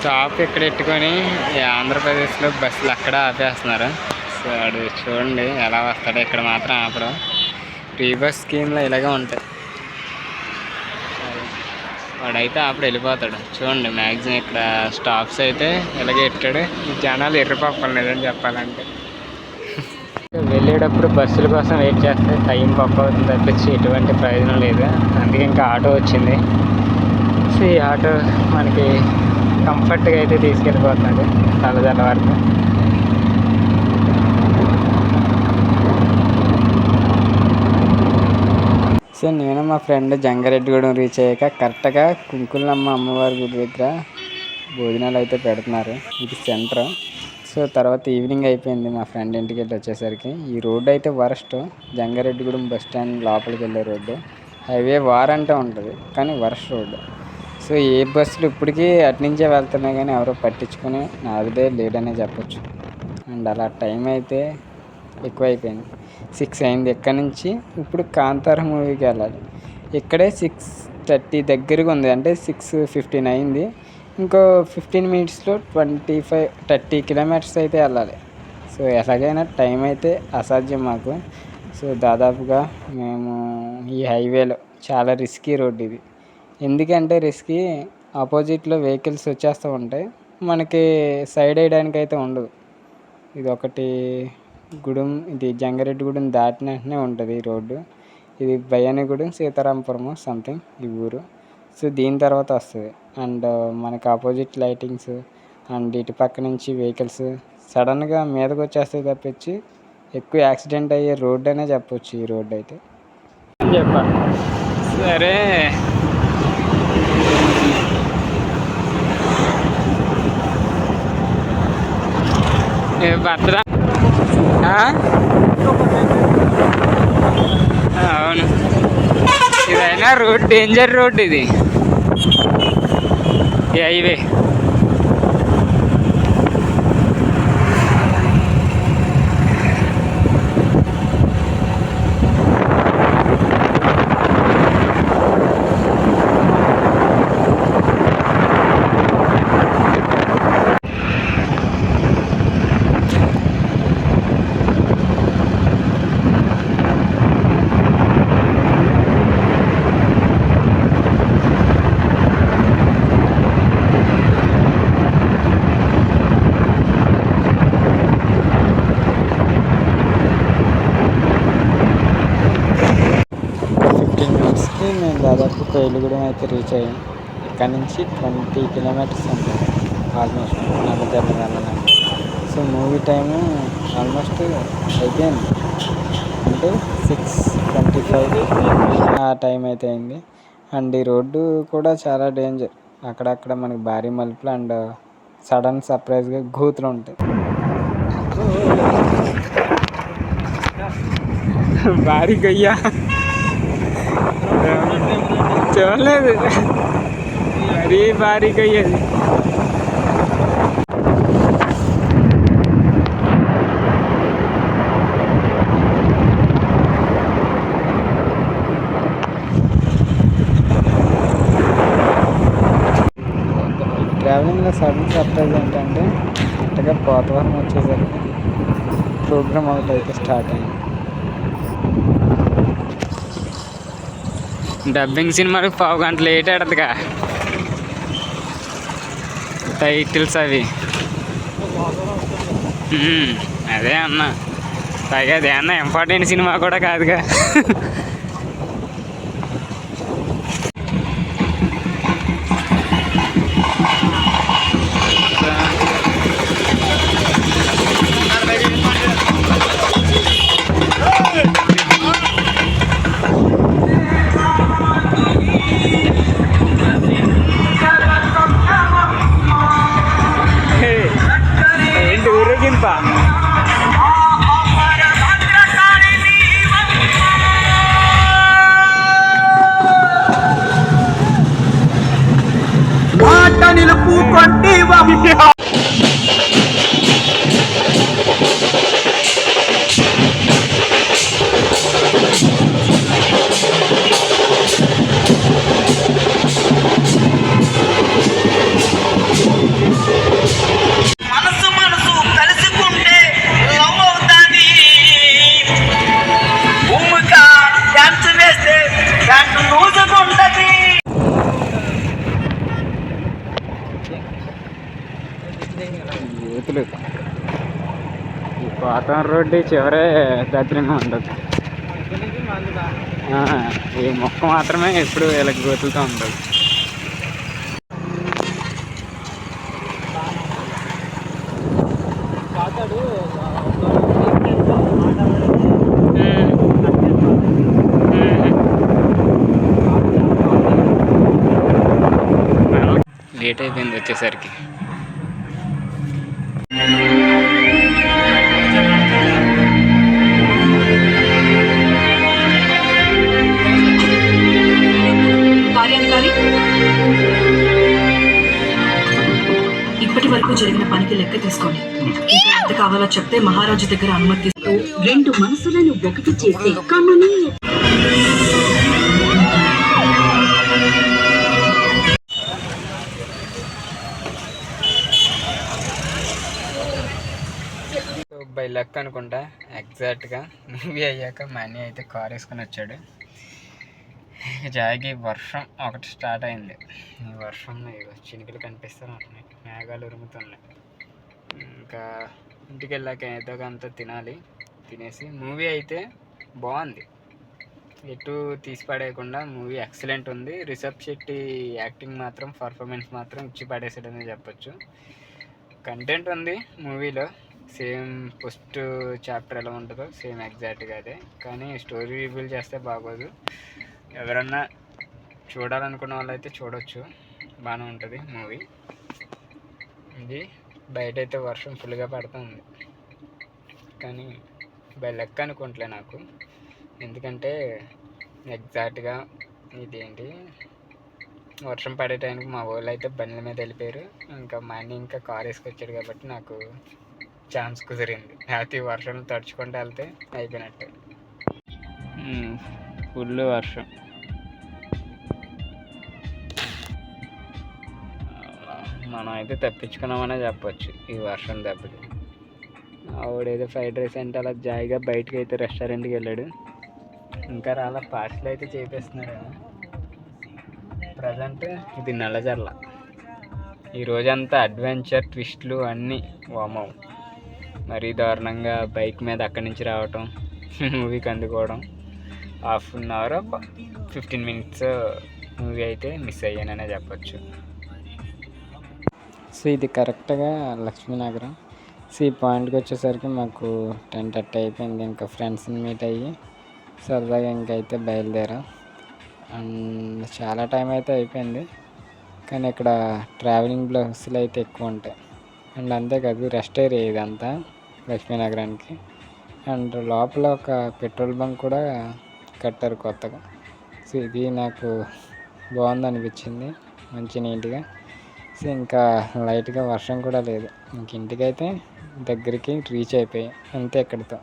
Stop ఇక్కడ పెట్టుకొని ఆంధ్రప్రదేశ్లో బస్సులు అక్కడ ఆపేస్తున్నారు. సో వాడు చూడండి ఎలా వస్తాడో ఇక్కడ మాత్రం ఆపడం. ఫ్రీ బస్ స్కీమ్లో ఇలాగే ఉంటాయి. వాడైతే అప్పుడు వెళ్ళిపోతాడు. చూడండి మ్యాక్సిమం ఇక్కడ స్టాప్స్ అయితే ఇలాగే ఎట్టాడు. ఈ జనాలు ఎర్రపప్పలు లేదని చెప్పాలంటే. వెళ్ళేటప్పుడు బస్సుల కోసం వెయిట్ చేస్తే టైం పక్క అవుతుంది తప్పించి ఎటువంటి ప్రయోజనం లేదు. అందుకే ఇంకా ఆటో వచ్చింది. సో ఈ ఆటో మనకి కంఫర్ట్గా అయితే తీసుకెళ్ళిపోతుంది తలదల వరకు. సో నేను మా ఫ్రెండ్ జంగారెడ్డిగూడెం రీచ్ అయ్యాక కరెక్ట్గా కుంకులమ్మ అమ్మవారి గుడి దగ్గర భోజనాలు అయితే పెడుతున్నారు. ఇది సెంటర్ సో తర్వాత ఈవినింగ్ అయిపోయింది మా ఫ్రెండ్ ఇంటికి వెళ్ళి వచ్చేసరికి. ఈ రోడ్డు అయితే వరస్ట్. జంగారెడ్డిగూడెం బస్ స్టాండ్ లోపలికి వెళ్ళే రోడ్డు. హైవే వారంటే ఉంటుంది కానీ వరస్ట్ రోడ్డు. సో ఏ బస్సులు ఇప్పటికీ అటు నుంచే వెళ్తున్నాయి కానీ ఎవరో పట్టించుకొని నాదే లేడనే చెప్పొచ్చు. అండ్ అలా టైం అయితే ఎక్కువైపోయింది. సిక్స్ అయింది ఎక్కడి నుంచి. ఇప్పుడు కాంతార మూవీకి వెళ్ళాలి. ఇక్కడే సిక్స్ థర్టీ దగ్గరగా ఉంది. అంటే సిక్స్ ఫిఫ్టీన్ అయింది. ఇంకో ఫిఫ్టీన్ మినిట్స్లో ట్వంటీ ఫైవ్ థర్టీ కిలోమీటర్స్ అయితే వెళ్ళాలి. సో ఎలాగైనా టైం అయితే అసాధ్యం మాకు. సో దాదాపుగా మేము ఈ హైవేలో చాలా రిస్కీ రోడ్ ఇది. ఎందుకంటే రిస్కీ ఆపోజిట్లో వెహికల్స్ వచ్చేస్తూ ఉంటాయి. మనకి సైడ్ వేయడానికి అయితే ఉండదు. ఇది ఒకటి గూడెం ఇది జంగారెడ్డిగూడెం దాటిన వెంటనే ఉంటుంది ఈ రోడ్డు. ఇది భయానిగూడెం సీతారాంపురం సంథింగ్ ఈ ఊరు. సో దీని తర్వాత వస్తుంది. అండ్ మనకి ఆపోజిట్ లైటింగ్స్ అండ్ ఇటు పక్క నుంచి వెహికల్స్. సడన్గా మీదకి వచ్చేస్తే తప్పించి ఎక్కువ యాక్సిడెంట్ అయ్యే రోడ్ అనే చెప్పొచ్చు ఈ రోడ్ అయితే చెప్పా సరే. భద్రా అవును ఇదైనా రోడ్ డేంజర్ రోడ్ ఇది హైవే ఫిఫ్టీన్ మినిట్స్కి మేము దాదాపు కోయిలగూడెం అయితే రీచ్ అయ్యాం ఇక్కడ నుంచి ట్వంటీ కిలోమీటర్స్ ఉంటుంది ఆల్మోస్ట్ నల్లజర్ల వెళ్ళాలంటే సో మూవీ టైము ఆల్మోస్ట్ అయిపోయింది. అంటే సిక్స్ ట్వంటీ ఫైవ్ ఆ టైం అయితే అయింది. అండ్ ఈ రోడ్డు కూడా చాలా డేంజర్ అక్కడక్కడ మనకి భారీ మలుపులు అండ్ సడన్ సర్ప్రైజ్గా గూతులు ఉంటాయి. భారీ గయ్యా. చూడలేదు మరీ భారీగా అయ్యేది ట్రావెలింగ్లో సడన్ సర్ప్రైజ్ ఏంటంటే కరెక్ట్గా పోతవరం వచ్చేసరికి ప్రోగ్రామ్ అవుట్ అయితే స్టార్ట్ అయింది డబ్బింగ్ సినిమాకి పావు గంట లేట్ ఆడదుగా. టైటిల్స్ అవి. అదే అన్న. పైగా అదే అన్న ఇంపార్టెంట్ సినిమా కూడా కాదుగా. 你好 కోతం రోడ్డు చివరే దత్రంగా ఉండదు ఈ మొక్క మాత్రమే ఎప్పుడు వీళ్ళకి గోతులతో ఉండదు లేట్ అయిపోయింది వచ్చేసరికి. జరిగిన పనికి లెక్క తీసుకోండి. ఇంకా ఎంత కావాలో చెప్తే మహారాజు దగ్గర అనుమతి. రెండు మనసులను ఒకటి చేసే కమనీయ సో బై లక్ అనుకుంటా ఎగ్జాక్ట్గా మూవీ అయ్యాక మనీ అయితే కార్ వేసుకొని వచ్చాడు. జాగి వర్షం ఒకటి స్టార్ట్ అయింది. ఈ వర్షంలో ఇగో చినుకులు కనిపిస్తూనే ఉంటున్నాయి. మేఘాలు ఉరుముతున్నాయి. ఇంకా ఇంటికి వెళ్ళాక ఏదో కొంత తినాలి. తినేసి మూవీ అయితే బాగుంది. ఎటు తీసి పడేయకుండా మూవీ ఎక్సలెంట్ ఉంది. రిషబ్ శెట్టి యాక్టింగ్ మాత్రం పర్ఫార్మెన్స్ మాత్రం ఇచ్చి పడేసాడని చెప్పొచ్చు. కంటెంట్ ఉంది మూవీలో. సేమ్ ఫస్ట్ చాప్టర్ ఎలా ఉంటుందో సేమ్ ఎగ్జాక్ట్గా అదే. కానీ స్టోరీ రివీల్ చేస్తే బాగోదు. ఎవరన్నా చూడాలనుకున్న వాళ్ళైతే చూడొచ్చు. బాగానే ఉంటుంది మూవీ. ఇది బయట అయితే వర్షం ఫుల్గా పడుతుంది. కానీ బై లెక్క అనుకోవట్లే నాకు. ఎందుకంటే ఎగ్జాక్ట్గా ఇదేంటి? వర్షం పడే టైంకి మా వాళ్ళు అయితే బండ్ల మీద వెళ్ళిపోయారు. ఇంకా మా అన్న ఇంకా కార్ వేసుకొచ్చాడు కాబట్టి నాకు ఛాన్స్ కుదిరింది. లేకపోతే వర్షం తడుచుకుంటూ వెళ్తే అయిపోయినట్టు. ఫుల్ వర్షం. మనం అయితే తప్పించుకున్నామనే చెప్పచ్చు ఈ వర్షం దెబ్బకి. ఆవిడేదో ఫ్రైడ్ రైస్ అంటే అలా జాయిగా బయటకు అయితే రెస్టారెంట్కి వెళ్ళాడు. ఇంకా రాలా పార్సల్ అయితే చేపిస్తున్నాడు ప్రజెంట్ ఇది నల్లజర్ల. ఈ రోజంతా అడ్వెంచర్ ట్విస్ట్లు అన్నీ వామవు మరీ దారుణంగా బైక్ మీద అక్కడి నుంచి రావటం మూవీకి అందుకోవడం half an hour fifteen minutes movie అయితే మిస్ అయ్యాననే చెప్పచ్చు. సో ఇది కరెక్ట్గా లక్ష్మీనగరం. సో ఈ పాయింట్కి వచ్చేసరికి మాకు టెన్ థర్టీ అయిపోయింది. ఇంకా ఫ్రెండ్స్ని మీట్ అయ్యి సరదాగా ఇంకైతే బయలుదేరాం. అండ్ చాలా టైం అయితే అయిపోయింది. కానీ ఇక్కడ ట్రావెలింగ్ బ్లౌసులు అయితే ఎక్కువ ఉంటాయి. అండ్ అంతేకాదు రెస్ట్ ఏరియా ఇదంతా లక్ష్మీనగరానికి. అండ్ లోపల ఒక పెట్రోల్ బంక్ కూడా కట్టారు కొత్తగా. సో ఇది నాకు బాగుంది అనిపించింది మంచి నీట్గా. సో ఇంకా లైట్గా వర్షం కూడా లేదు. ఇంక ఇంటికైతే దగ్గరికి రీచ్ అయిపోయాయి. అంతే ఇక్కడితో.